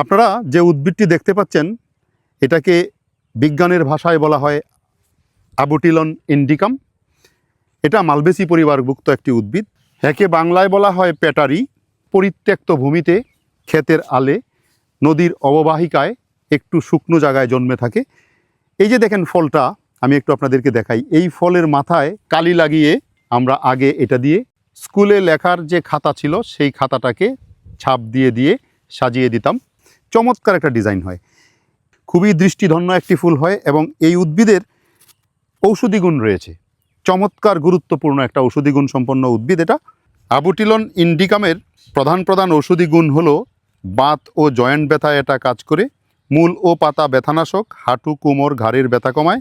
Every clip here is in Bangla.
আপনারা যে উদ্ভিদটি দেখতে পাচ্ছেন, এটাকে বিজ্ঞানের ভাষায় বলা হয় আবুটিলন ইন্ডিকাম। এটা মালবেসি পরিবারভুক্ত একটি উদ্ভিদ। একে বাংলায় বলা হয় পেটারি পরিত্যক্ত ভূমিতে, ক্ষেতের আলে, নদীর অববাহিকায় একটু শুকনো জায়গায় জন্মে থাকে। এই যে দেখেন ফলটা, আমি একটু আপনাদেরকে দেখাই। এই ফলের মাথায় কালি লাগিয়ে আমরা আগে এটা দিয়ে স্কুলে লেখার যে খাতা ছিল, সেই খাতাটাকে ছাপ দিয়ে দিয়ে সাজিয়ে দিতাম। চমৎকার একটা ডিজাইন হয়। খুবই দৃষ্টিধন্য একটি ফুল হয় এবং এই উদ্ভিদের ঔষধি গুণ রয়েছে। চমৎকার গুরুত্বপূর্ণ একটা ঔষধি গুণ সম্পন্ন উদ্ভিদ এটা। আবুটিলন ইন্ডিকামের প্রধান প্রধান ঔষধি গুণ হলো বাত ও জয়েন্ট ব্যথা এটা কাজ করে। মূল ও পাতা ব্যথানাশক, হাঁটু, কোমর, ঘাড়ের ব্যথা কমায়।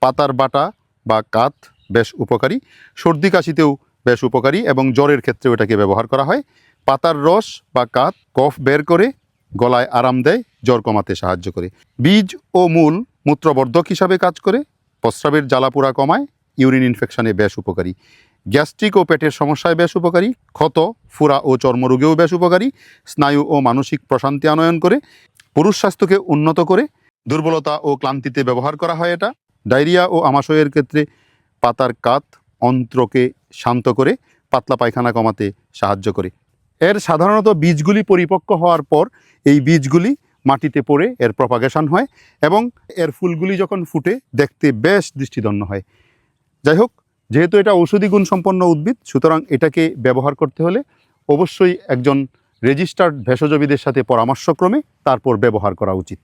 পাতার বাটা বা কাত বেশ উপকারী। সর্দি কাশিতেও বেশ উপকারী এবং জ্বরের ক্ষেত্রেও এটাকে ব্যবহার করা হয়। পাতার রস বা কাত, কফ বের করে গলায় আরাম দেয়, জ্বর কমাতে সাহায্য করে। বীজ ও মূল মূত্রবর্ধক হিসাবে কাজ করে, প্রস্রাবের জ্বালাপোড়া কমায়, ইউরিন ইনফেকশনে বেশ উপকারী। গ্যাস্ট্রিক ও পেটের সমস্যায় বেশ উপকারী, ক্ষত, ফুরা ও চর্মরোগেও বেশ উপকারী, স্নায়ু ও মানসিক প্রশান্তি আনয়ন করে, পুরুষ স্বাস্থ্যকে উন্নত করে, দুর্বলতা ও ক্লান্তিতে ব্যবহার করা হয় এটা। ডায়রিয়া ও আমাশয়ের ক্ষেত্রে পাতার কাত অন্ত্রকে শান্ত করে, পাতলা পায়খানা কমাতে সাহায্য করে। এর সাধারণত বীজগুলি পরিপক্ক হওয়ার পর এই বীজগুলি মাটিতে পড়ে এর প্রপাগেশন হয় এবং এর ফুলগুলি যখন ফুটে দেখতে বেশ দৃষ্টিদণ্ড হয়। যাই হোক, যেহেতু এটা ঔষধি গুণ সম্পন্ন উদ্ভিদ, সুতরাং এটাকে ব্যবহার করতে হলে অবশ্যই একজন রেজিস্টার্ড ভেষজবিদের সাথে পরামর্শক্রমে তারপর ব্যবহার করা উচিত।